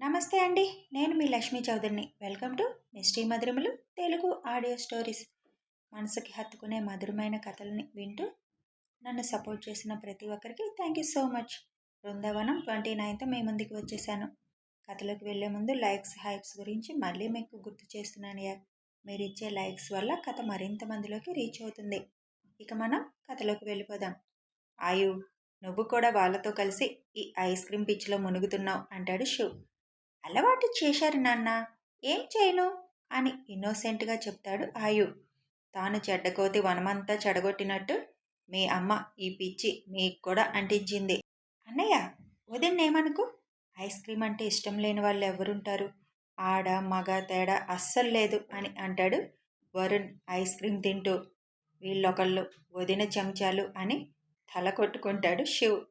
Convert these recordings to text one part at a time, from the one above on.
నమస్తే అండి నేను మీ లక్ష్మీ చౌదరిని. వెల్కమ్ టు మిస్టీ మధురములు తెలుగు ఆడియో స్టోరీస్. మనసుకి హత్తుకునే మధురమైన కథలని వింటూ నన్ను సపోర్ట్ చేసిన ప్రతి ఒక్కరికి thank you so much Brindavanam twenty ninth మీ ముందుకు వచ్చేసాను. కథలోకి వెళ్ళే ముందు లైక్స్ హైప్స్ గురించి మళ్ళీ మీకు గుర్తు చేస్తున్నాను యా. మీరు ఇచ్చే లైక్స్ వల్ల కథ మరింత మందిలోకి రీచ్ అవుతుంది. ఇక మనం కథలోకి వెళ్ళిపోదాం. ఆయు నువ్వు కూడా వాళ్ళతో కలిసి ఈ ఐస్ క్రీమ్ పిచ్చిలో మునుగుతున్నావు అంటాడు శివ్. అలవాటు చేశారు నాన్న. ఏం చేయను? అని ఇన్నోసెంట్గా చెప్తాడు ఆయు. తాను చెడ్డకోతి వనమంతా చెడగొట్టినట్టు మీ అమ్మ ఈ పిచ్చి మీకు కూడా అంటించింది. అన్నయ్య వదిన్నేమనుకు? ఐస్ క్రీమ్ అంటే ఇష్టం లేని వాళ్ళు ఎవరుంటారు? ఆడ మగ తేడా అస్సలు లేదు అని అంటాడు వరుణ్ ఐస్ క్రీమ్ తింటూ. వీళ్ళొకళ్ళు వదిన చెంచాలు అని తల కొట్టుకుంటాడు శివ్.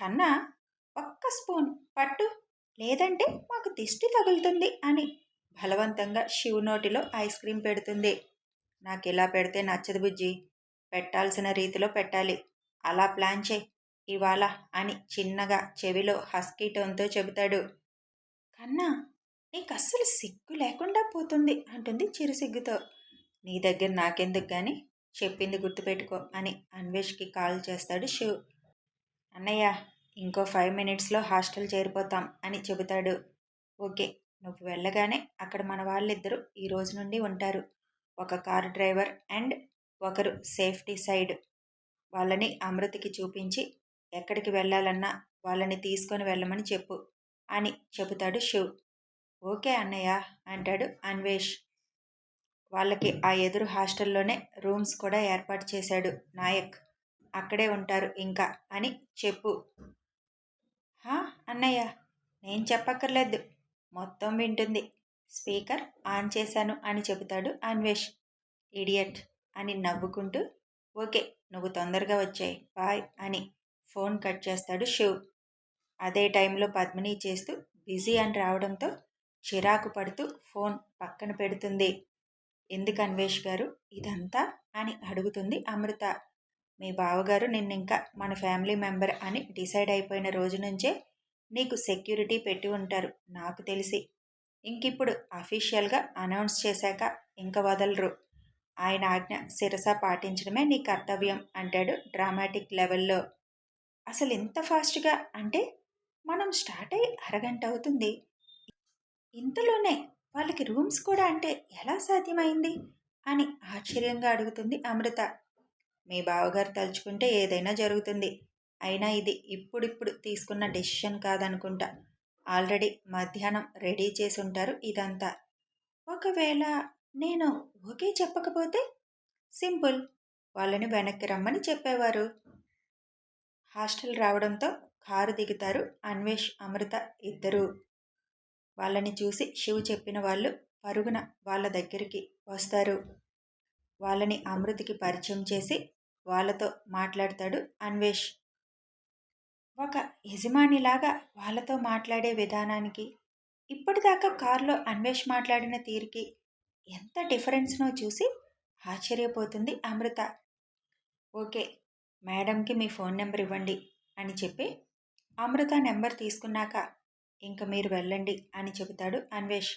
కన్నా ఒక్క స్పూన్ పట్టు. లేదంటే మాకు దిష్టి తగులుతుంది అని బలవంతంగా శివు నోటిలో ఐస్ క్రీమ్ పెడుతుంది. నాకు ఇలా పెడితే నచ్చదు బుజ్జి. పెట్టాల్సిన రీతిలో పెట్టాలి. అలా ప్లాన్ చే ఇవాళ అని చిన్నగా చెవిలో హస్కీ టోన్తో చెబుతాడు. కన్నా నీకు అస్సలు సిగ్గు లేకుండా పోతుంది అంటుంది చిరు సిగ్గుతో నీ దగ్గర నాకెందుకు కానీ చెప్పింది గుర్తుపెట్టుకో అని అన్వేష్కి కాల్ చేస్తాడు శివ్. అన్నయ్య ఇంకో ఫైవ్ మినిట్స్లో హాస్టల్ చేరిపోతాం అని చెబుతాడు. ఓకే నువ్వు వెళ్ళగానే అక్కడ మన వాళ్ళిద్దరూ ఈ రోజు నుండి ఉంటారు. ఒక కారు డ్రైవర్ అండ్ ఒకరు సేఫ్టీ సైడ్. వాళ్ళని అమృతికి చూపించి ఎక్కడికి వెళ్ళాలన్నా వాళ్ళని తీసుకొని వెళ్ళమని చెప్పు అని చెబుతాడు శివ్. ఓకే అన్నయ్య అంటాడు అన్వేష్. వాళ్ళకి ఆ ఎదురు హాస్టల్లోనే రూమ్స్ కూడా ఏర్పాటు చేశాడు నాయక్. అక్కడే ఉంటారు ఇంకా అని చెప్పు. హా అన్నయ్య నేను చెప్పక్కర్లేదు. మొత్తం వింటుంది. స్పీకర్ ఆన్ చేశాను అని చెబుతాడు అన్వేష్. ఇడియట్ అని నవ్వుకుంటూ ఓకే నువ్వు తొందరగా వచ్చాయి బాయ్ అని ఫోన్ కట్ చేస్తాడు శివ్. అదే టైంలో పద్మిని చేస్తూ బిజీ అని రావడంతో చిరాకు పడుతూ ఫోన్ పక్కన పెడుతుంది. ఎందుకు అన్వేష్ గారు? ఇదంతా? అని అడుగుతుంది అమృత. మీ బావగారు నిన్నింకా మన ఫ్యామిలీ మెంబర్ అని డిసైడ్ అయిపోయిన రోజు నుంచే నీకు సెక్యూరిటీ పెట్టి ఉంటారు నాకు తెలిసి. ఇంకిప్పుడు అఫీషియల్గా అనౌన్స్ చేశాక ఇంక వదలరు. ఆయన ఆజ్ఞ శిరస పాటించడమే నీ కర్తవ్యం అంటాడు డ్రామాటిక్ లెవెల్లో. అసలు ఇంత ఫాస్ట్గా అంటే మనం స్టార్ట్ అయ్యి అరగంట అవుతుంది. ఇంతలోనే వాళ్ళకి రూమ్స్ కూడా అంటే ఎలా సాధ్యమైంది? అని ఆశ్చర్యంగా అడుగుతుంది అమృత. మీ బావగారు తలుచుకుంటే ఏదైనా జరుగుతుంది. అయినా ఇది ఇప్పుడిప్పుడు తీసుకున్న డెసిషన్ కాదనుకుంటా. ఆల్రెడీ మధ్యాహ్నం రెడీ చేసి ఉంటారు ఇదంతా. ఒకవేళ నేను ఓకే చెప్పకపోతే? సింపుల్. వాళ్ళని వెనక్కి రమ్మని చెప్పేవారు. హాస్టల్ రావడంతో కారు దిగుతారు అన్వేష్ అమృత ఇద్దరు. వాళ్ళని చూసి శివ్ చెప్పిన వాళ్ళు పరుగున వాళ్ళ దగ్గరికి వస్తారు. వాళ్ళని అమృతికి పరిచయం చేసి వాళ్ళతో మాట్లాడతాడు అన్వేష్. ఒక యజమానిలాగా వాళ్ళతో మాట్లాడే విధానానికి ఇప్పటిదాకా కారులో అన్వేష్ మాట్లాడిన తీరుకి ఎంత డిఫరెన్స్నో చూసి ఆశ్చర్యపోతుంది అమృత. ఓకే మేడంకి మీ ఫోన్ నెంబర్ ఇవ్వండి అని చెప్పి అమృత నెంబర్ తీసుకున్నాక ఇంక మీరు వెళ్ళండి అని చెబుతాడు అన్వేష్.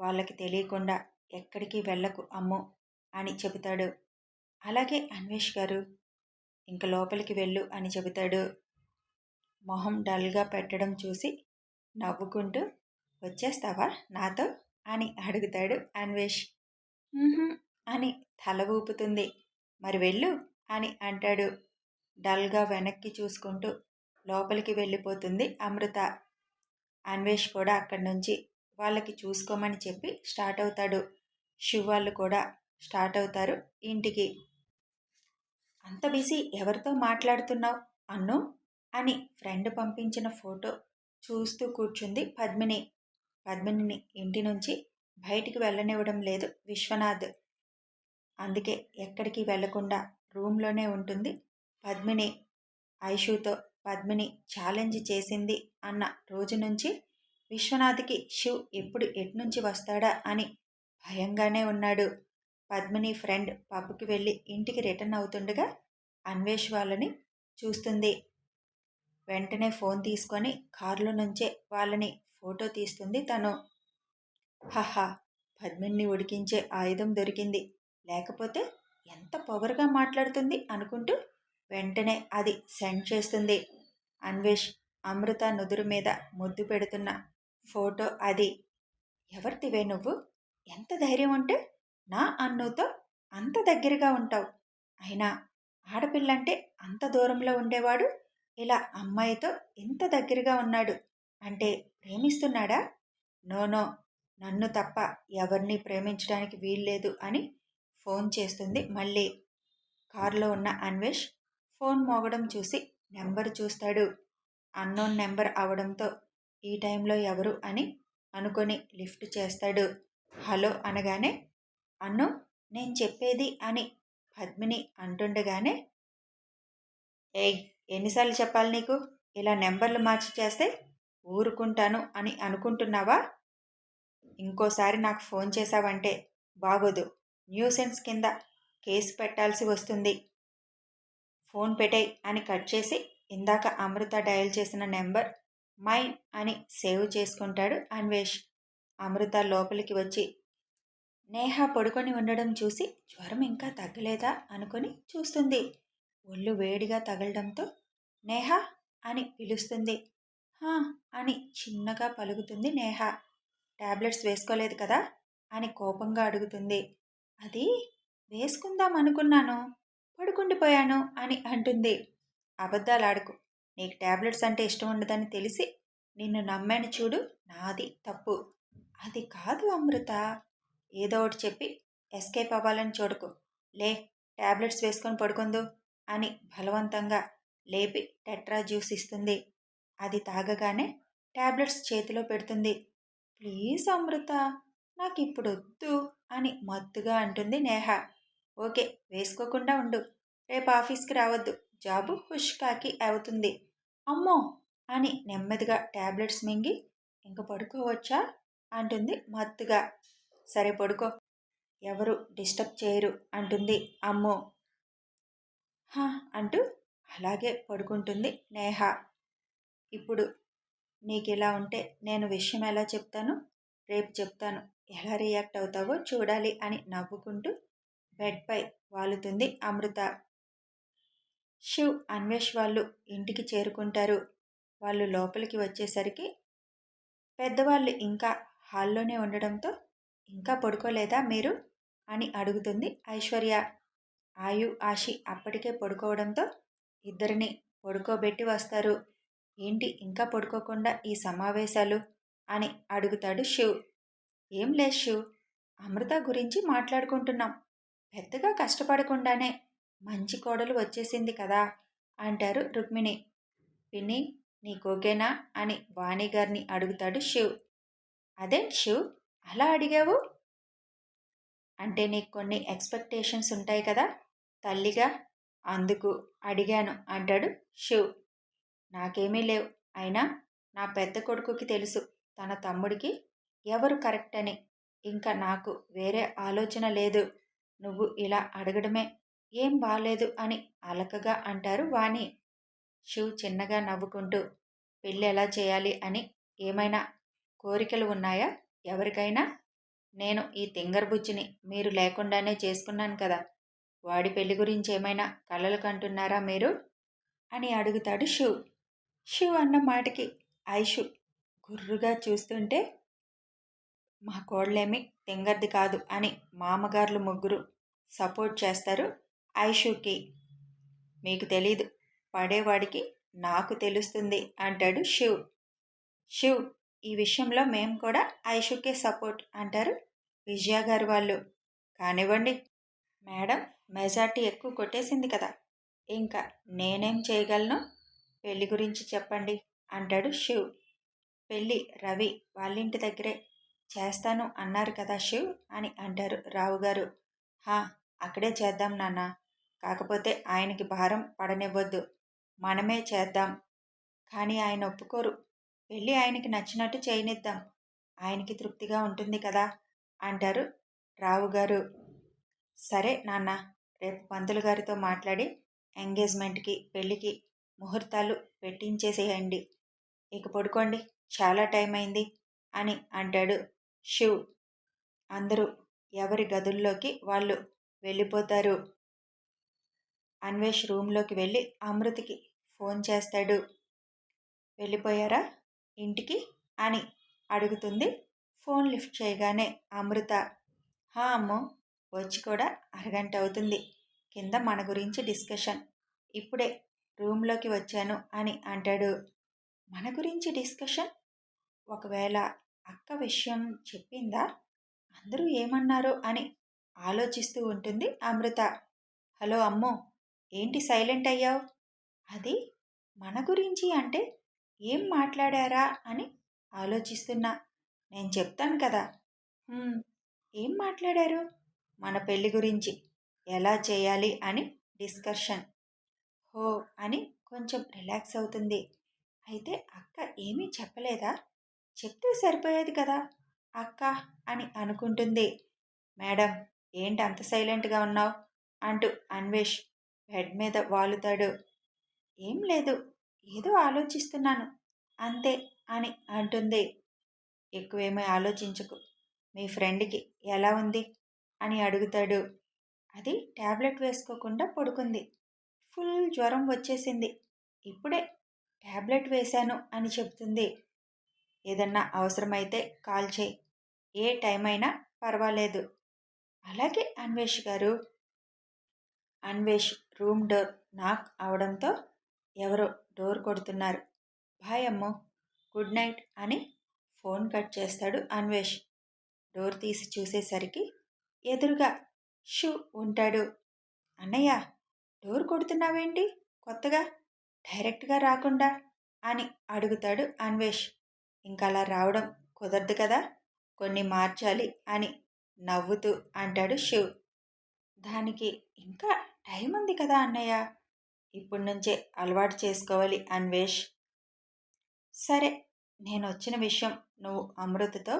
వాళ్ళకి తెలియకుండా ఎక్కడికి వెళ్ళకు అమ్ము అని చెబుతాడు అలాగే అన్వేష్ గారు ఇంక లోపలికి వెళ్ళు అని చెబుతాడు. మొహం డల్గా పెట్టడం చూసి నవ్వుకుంటూ వచ్చేస్తావా నాతో? అని అడుగుతాడు అన్వేష్. అని తల ఊపుతుంది. మరి వెళ్ళు అని అంటాడు. డల్గా వెనక్కి చూసుకుంటూ లోపలికి వెళ్ళిపోతుంది అమృత. అన్వేష్ కూడా అక్కడి నుంచి వాళ్ళకి చూసుకోమని చెప్పి స్టార్ట్ అవుతాడు. శివ్ వాళ్ళు కూడా స్టార్ట్ అవుతారు ఇంటికి. అంత బిజీ ఎవరితో మాట్లాడుతున్నావు అన్ను? అని ఫ్రెండ్ పంపించిన ఫోటో చూస్తూ కూర్చుంది పద్మిని. పద్మినిని ఇంటి నుంచి బయటికి వెళ్ళనివ్వడం లేదు విశ్వనాథ్. అందుకే ఎక్కడికి వెళ్ళకుండా రూమ్లోనే ఉంటుంది పద్మిని. ఐషుతో పద్మిని ఛాలెంజ్ చేసింది అన్న రోజు నుంచి విశ్వనాథ్కి శివ్ ఎప్పుడు ఎట్నుంచి వస్తాడా అని భయంగానే ఉన్నాడు. పద్మిని ఫ్రెండ్ పబ్కి వెళ్ళి ఇంటికి రిటర్న్ అవుతుండగా అన్వేష్ వాళ్ళని చూస్తుంది. వెంటనే ఫోన్ తీసుకొని కారులో నుంచే వాళ్ళని ఫోటో తీస్తుంది తను. హహా పద్మిని ఉడికించే ఆయుధం దొరికింది. లేకపోతే ఎంత పవర్గా మాట్లాడుతుంది అనుకుంటూ వెంటనే అది సెండ్ చేస్తుంది. అన్వేష్ అమృత నుదురు మీద ముద్దు పెడుతున్న ఫోటో అది. ఎవరితివే నువ్వు? ఎంత ధైర్యం ఉంటే నా అన్నుతో అంత దగ్గరగా ఉంటావు. అయినా ఆడపిల్లంటే అంత దూరంలో ఉండేవాడు? ఇలా అమ్మాయితో ఇంత దగ్గరగా ఉన్నాడు అంటే ప్రేమిస్తున్నాడా? నోనో నన్ను తప్ప ఎవరిని ప్రేమించడానికి వీల్లేదు అని ఫోన్ చేస్తుంది మళ్ళీ. కారులో ఉన్న అన్వేష్ ఫోన్ మోగడం చూసి నెంబర్ చూస్తాడు. అన్నోన్ నెంబర్ అవడంతో ఈ టైంలో ఎవరు అని అనుకొని లిఫ్ట్ చేస్తాడు. హలో అనగానే అన్ను నేను చెప్పేది అని పద్మిని అంటుండగానే ఏయ్ ఎన్నిసార్లు చెప్పాలి నీకు? ఇలా నెంబర్లు మార్చి చేస్తే ఊరుకుంటాను అని అనుకుంటున్నావా? ఇంకోసారి నాకు ఫోన్ చేశావంటే బాగోదు. న్యూసెన్స్ కింద కేసు పెట్టాల్సి వస్తుంది. ఫోన్ పెట్టేయ్ అని కట్ చేసి ఇందాక అమృత డయల్ చేసిన నెంబర్ మైన్ అని సేవ్ చేసుకుంటాడు అన్వేష్. అమృత లోపలికి వచ్చి నేహ పడుకొని ఉండడం చూసి జ్వరం ఇంకా తగ్గలేదా అనుకొని చూస్తుంది. ఒళ్ళు వేడిగా తగలడంతో నేహ అని పిలుస్తుంది. హా అని చిన్నగా పలుకుతుంది నేహ. ట్యాబ్లెట్స్ వేసుకోలేదు కదా అని కోపంగా అడుగుతుంది. అది వేసుకుందాం అనుకున్నాను పడుకుండిపోయాను అని అంటుంది. అబద్ధాలు ఆడుకు నీకు ట్యాబ్లెట్స్ అంటే ఇష్టం ఉండదని తెలిసి నిన్ను నమ్మాను చూడు నాది తప్పు. అది కాదు అమృత. ఏదో ఒకటి చెప్పి ఎస్కేప్ అవ్వాలని చూడకు. లే ట్యాబ్లెట్స్ వేసుకొని పడుకుందు అని బలవంతంగా లేపి టెట్రా జ్యూస్ ఇస్తుంది. అది తాగగానే ట్యాబ్లెట్స్ చేతిలో పెడుతుంది. ప్లీజ్ అమృత నాకు ఇప్పుడు వద్దు అని మత్తుగా అంటుంది నేహ. ఓకే వేసుకోకుండా ఉండు. రేపు ఆఫీస్కి రావద్దు. జాబు హుష్కాకి అవుతుంది. అమ్మో అని నెమ్మదిగా ట్యాబ్లెట్స్ మింగి ఇంక పడుకోవచ్చా? అంటుంది మత్తుగా. సరే పడుకో. ఎవరు డిస్టర్బ్ చేయరు అంటుంది. అమ్మో! హా! అంటూ అలాగే పడుకుంటుంది నేహ. ఇప్పుడు నీకు ఇలా ఉంటే నేను విషయం ఎలా చెప్తాను? రేపు చెప్తాను. ఎలా రియాక్ట్ అవుతావో చూడాలి అని నవ్వుకుంటూ బెడ్పై వాలుతుంది అమృత. శివ్ అన్వేష్ వాళ్ళు ఇంటికి చేరుకుంటారు. వాళ్ళు లోపలికి వచ్చేసరికి పెద్దవాళ్ళు ఇంకా హాల్లోనే ఉండడంతో ఇంకా పడుకోలేదా మీరు? అని అడుగుతుంది ఐశ్వర్య. ఆయు ఆశి అప్పటికే పడుకోవడంతో ఇద్దరిని పడుకోబెట్టి వస్తారు. ఏంటి ఇంకా పడుకోకుండా ఈ సమావేశాలు? అని అడుగుతాడు శివ్. ఏం లేదు శివ్. అమృత గురించి మాట్లాడుకుంటున్నాం. పెద్దగా కష్టపడకుండానే మంచి కోడలు వచ్చేసింది కదా అంటారు రుక్మిణి. పిన్ని నీకోకేనా అని వాణి గారిని అడుగుతాడు శివ్. అదే శివ్? అలా అడిగావు? అంటే నీకు కొన్ని ఎక్స్పెక్టేషన్స్ ఉంటాయి కదా తల్లిగా? అందుకు అడిగాను అంటాడు శివ్. నాకేమీ లేవు అయినా నా పెద్ద కొడుకుకి తెలుసు తన తమ్ముడికి ఎవరు కరెక్ట్ అని ఇంకా నాకు వేరే ఆలోచన లేదు నువ్వు ఇలా అడగడమే. ఏం బాలేదు అని అలకగా అంటారు వాణి. శివ్ చిన్నగా నవ్వుకుంటూ పెళ్ళి ఎలా చేయాలి అని ఏమైనా కోరికలు ఉన్నాయా? ఎవరికైనా నేను ఈ తింగర్బుచ్చిని మీరు లేకుండానే చేసుకున్నాను కదా వాడి పెళ్ళి గురించి ఏమైనా కలలు కంటున్నారా మీరు? అని అడుగుతాడు శివ్ శివ్ అన్న మాటకి ఐషు గుర్రుగా చూస్తుంటే మా కోళ్ళేమి తింగర్ది కాదు అని మామగారులు ముగ్గురు సపోర్ట్ చేస్తారు ఐషుకి. మీకు తెలీదు పడేవాడికి నాకు తెలుస్తుంది అంటాడు శివ్ శివ్ ఈ విషయంలో మేము కూడా ఐషుకే సపోర్ట్ అంటారు విజయ గారు వాళ్ళు. కానివ్వండి మేడం మెజార్టీ ఎక్కువ కొట్టేసింది కదా ఇంకా నేనేం చేయగలను? పెళ్ళి గురించి చెప్పండి అంటాడు శివ్. పెళ్ళి రవి వాళ్ళింటి దగ్గరే చేస్తాను అన్నారు కదా శివ్ అని అంటారు రావు గారు. హా అక్కడే చేద్దాం నాన్న కాకపోతే ఆయనకి భారం పడనివ్వద్దు మనమే చేద్దాం. కానీ ఆయన ఒప్పుకోరు. వెళ్ళి ఆయనకి నచ్చినట్టు చేయనిద్దాం. ఆయనకి తృప్తిగా ఉంటుంది కదా! అంటారు రావు గారు. సరే నాన్న రేపు పంతులు గారితో మాట్లాడి ఎంగేజ్మెంట్కి పెళ్ళికి ముహూర్తాలు పెట్టించేసేయండి. ఇక పడుకోండి. చాలా టైం అయింది అని అంటాడు శివ్. అందరూ ఎవరి గదుల్లోకి వాళ్ళు వెళ్ళిపోతారు? అన్వేష్ రూమ్లోకి వెళ్ళి అమృతికి ఫోన్ చేస్తాడు. వెళ్ళిపోయారా? ఇంటికి అని అడుగుతుంది. ఫోన్ లిఫ్ట్ చేయగానే అమృత హా అమ్మో వచ్చి కూడా అరగంట అవుతుంది. కింద మన గురించి డిస్కషన్. ఇప్పుడే రూమ్లోకి వచ్చాను అని అంటాడు. మన గురించి డిస్కషన్? ఒకవేళ అక్క విషయం చెప్పిందా? అందరూ ఏమన్నారు? అని ఆలోచిస్తూ ఉంటుంది అమృత. హలో అమ్మో ఏంటి సైలెంట్ అయ్యావు? అది మన గురించి అంటే ఏం మాట్లాడారా అని ఆలోచిస్తున్నా. నేను చెప్తాను కదా. ఏం మాట్లాడారు? మన పెళ్ళి గురించి ఎలా చేయాలి అని డిస్కషన్ హో అని కొంచెం రిలాక్స్ అవుతుంది. అయితే అక్క ఏమీ చెప్పలేదా? చెప్తే సరిపోయేది కదా అక్క అని అనుకుంటుంది. మేడం ఏంటి అంత సైలెంట్గా ఉన్నావు? అంటూ అన్వేష్ బెడ్ మీద వాలుతాడు. ఏం లేదు. ఏదో ఆలోచిస్తున్నాను. అంతే అని అంటుంది. ఎక్కువేమీ ఆలోచించకు. మీ ఫ్రెండ్కి ఎలా ఉంది? అని అడుగుతాడు. అది ట్యాబ్లెట్ వేసుకోకుండా పడుకుంది. ఫుల్ జ్వరం వచ్చేసింది. ఇప్పుడే ట్యాబ్లెట్ వేశాను అని చెప్తుంది. ఏదన్నా అవసరమైతే కాల్ చేయి. ఏ టైం అయినా పర్వాలేదు. అలాగే అన్వేష్ గారు. అన్వేష్ రూమ్ డోర్ నాక్ అవడంతో ఎవరో డోర్ కొడుతున్నారు. బాయ్ అమ్మో! గుడ్ నైట్ అని ఫోన్ కట్ చేస్తాడు అన్వేష్. డోర్ తీసి చూసేసరికి ఎదురుగా షూ ఉంటాడు. అన్నయ్య డోర్ కొడుతున్నావేంటి? కొత్తగా? డైరెక్ట్గా రాకుండా? అని అడుగుతాడు అన్వేష్. ఇంకా అలా రావడం కుదరదు కదా? కొన్ని మార్చాలి అని నవ్వుతూ అంటాడు శివ్ దానికి ఇంకా టైం ఉంది కదా అన్నయ్య? ఇప్పటి నుంచే అలవాటు చేసుకోవాలి అన్వేష్. సరే నేను వచ్చిన విషయం నువ్వు అమృతతో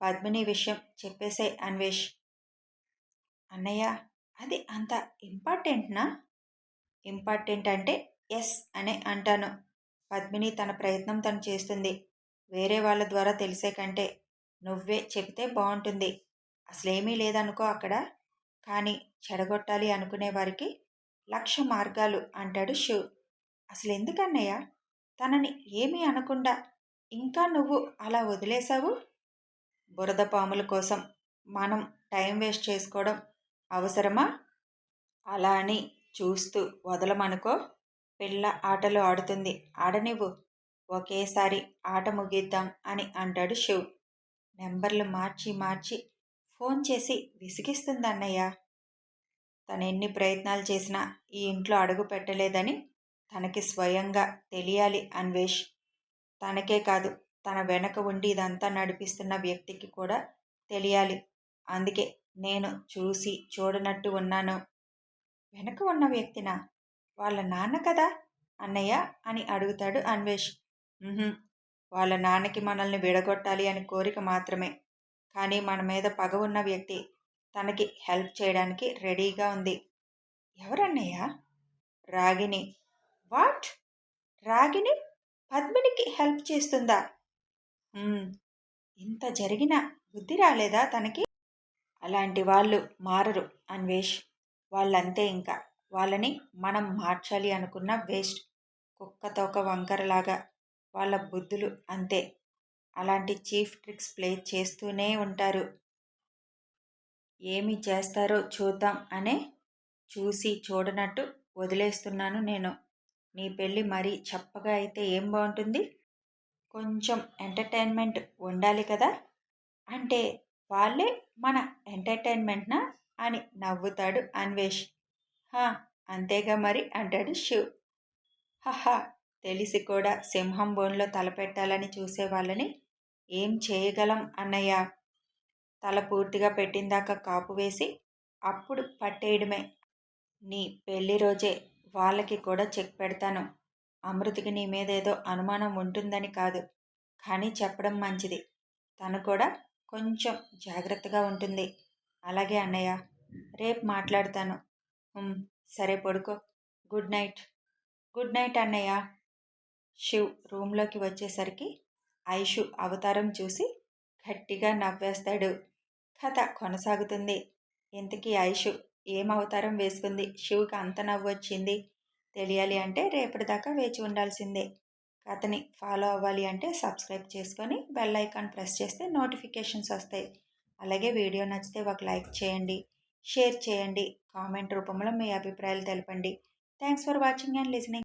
పద్మిని విషయం చెప్పేసే అన్వేష్. అన్నయ్య అది అంత ఇంపార్టెంట్నా? ఇంపార్టెంట్ అంటే ఎస్ అనే అంటాను. పద్మిని తన ప్రయత్నం తను చేస్తుంది. వేరే వాళ్ళ ద్వారా తెలిసే కంటే నువ్వే చెబితే బాగుంటుంది అసలేమీ లేదనుకో అక్కడ. కానీ చెడగొట్టాలి అనుకునే వారికి లక్ష మార్గాలు అంటాడు శివ్. అసలు ఎందుకన్నయ్య తనని ఏమీ అనకుండా ఇంకా నువ్వు అలా వదిలేశావు? బురద పాముల కోసం మనం టైం వేస్ట్ చేసుకోవడం అవసరమా? అలా అని చూస్తూ వదలమనుకో పిల్ల ఆటలు ఆడుతుంది. ఆడనివ్వు. ఒకేసారి ఆట ముగిద్దాం అని అంటాడు శివ్. నెంబర్లు మార్చి మార్చి ఫోన్ చేసి విసిగిస్తుంది అన్నయ్య తను ఎన్ని ప్రయత్నాలు చేసినా ఈ ఇంట్లో అడుగు పెట్టలేదని తనకి స్వయంగా తెలియాలి అన్వేష్. తనకే కాదు తన వెనక ఉండి ఇదంతా నడిపిస్తున్న వ్యక్తికి కూడా తెలియాలి. అందుకే నేను చూసి చూడనట్టు ఉన్నాను. వెనక ఉన్న వ్యక్తినా? వాళ్ళ నాన్న కదా? అన్నయ్య అని అడుగుతాడు అన్వేష్. వాళ్ళ నాన్నకి మనల్ని విడగొట్టాలి అని కోరిక మాత్రమే. కానీ మన మీద పగ ఉన్న వ్యక్తి తనకి హెల్ప్ చేయడానికి రెడీగా ఉంది. ఎవరన్నయ్య? రాగిని వాట్? రాగిని పద్మినికి హెల్ప్ చేస్తుందా? ఇంత జరిగిన బుద్ధి రాలేదా తనకి? అలాంటి వాళ్ళు మారరు అన్వేష్. వాళ్ళంతే ఇంకా. వాళ్ళని మనం మార్చాలి అనుకున్న వేస్ట్. కుక్కతోక వంకరలాగా. వాళ్ళ బుద్ధులు అంతే. అలాంటి చీఫ్ ట్రిక్స్ ప్లే చేస్తూనే ఉంటారు. ఏమి చేస్తారో చూద్దాం అనే చూసి చూడనట్టు వదిలేస్తున్నాను నేను. నీ పెళ్ళి మరీ చప్పగా అయితే ఏం బాగుంటుంది? కొంచెం ఎంటర్టైన్మెంట్ ఉండాలి కదా? అంటే వాళ్ళే మన ఎంటర్టైన్మెంట్నా? అని నవ్వుతాడు అన్వేష్. హా అంతేగా మరి అంటాడు శివ్ హహా తెలిసి కూడా సింహం బోన్లో తలపెట్టాలని చూసే వాళ్ళని ఏం చేయగలం అన్నయ్య? తల పూర్తిగా పెట్టిందాకా కాపు వేసి అప్పుడు పట్టేయడమే. నీ పెళ్ళి రోజే వాళ్ళకి కూడా చెక్ పెడతాను. అమృతికి నీ మీద ఏదో అనుమానం ఉంటుందని కాదు. కానీ చెప్పడం మంచిది. తను కూడా కొంచెం జాగ్రత్తగా ఉంటుంది. అలాగే అన్నయ్య రేపు మాట్లాడతాను. సరే పడుకో. Good night. గుడ్ నైట్ అన్నయ్య. శివ్ రూమ్లోకి వచ్చేసరికి ఐషు అవతారం చూసి గట్టిగా నవ్వేస్తాడు. కథ కొనసాగుతుంది. ఇంతకీ ఐషు ఏం అవతారం వేసుకుంది? శివుకి అంత నవ్వు వచ్చింది తెలియాలి అంటే రేపటిదాకా వేచి ఉండాల్సిందే. కథని ఫాలో అవ్వాలి అంటే సబ్స్క్రైబ్ చేసుకొని బెల్ ఐకాన్ ప్రెస్ చేస్తే నోటిఫికేషన్స్ వస్తాయి. అలాగే వీడియో నచ్చితే ఒక లైక్ చేయండి. షేర్ చేయండి. కామెంట్ రూపంలో మీ అభిప్రాయాలు తెలపండి. Thanks for watching and listening